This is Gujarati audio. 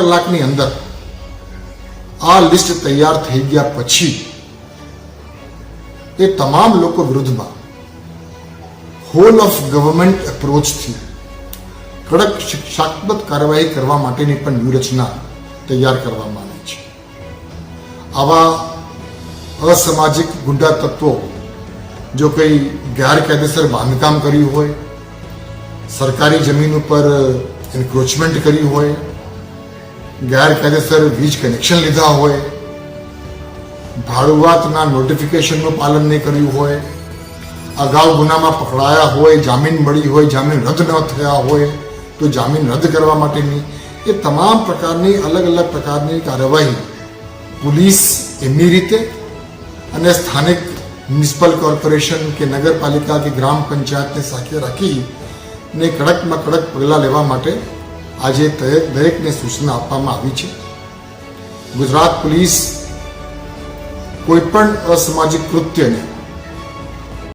કલાકની અંદર આ લિસ્ટ તૈયાર થઈ ગયા પછી એ તમામ લોકો વિરુદ્ધમાં હોલ ઓફ ગવર્મેન્ટ એપ્રોચથી કડક શિક્ષાત્મક કાર્યવાહી કરવા માટેની પણ વ્યૂહરચના તૈયાર કરવામાં આવી છે આવા અસામાજિક ગુંડા તત્વો જો કંઈ ગેરકાયદેસર બાંધકામ કર્યું હોય સરકારી જમીન ઉપર એન્ક્રોચમેન્ટ કર્યું હોય ગેરકાયદેસર વીજ કનેક્શન લીધા હોય, ભાડુઆતના નોટિફિકેશનનું પાલન નહીં કર્યું હોય, અગાઉ ગુનામાં પકડાયા હોય, જામીન મળી હોય, જામીન રદ ન થયા હોય, તો જામીન રદ કરવા માટેની એ તમામ પ્રકારની અલગ અલગ પ્રકારની કાર્યવાહી પોલીસ એમની રીતે અને સ્થાનિક મ્યુનિસિપલ કોર્પોરેશન કે નગરપાલિકા કે ગ્રામ પંચાયતને સાથે રાખી ને કડકમાં કડક પગલાં લેવા માટે આજે દરેકને સૂચના આપવામાં આવી છે. ગુજરાત પોલીસ કોઈ પણ અસામાજિક કૃત્યને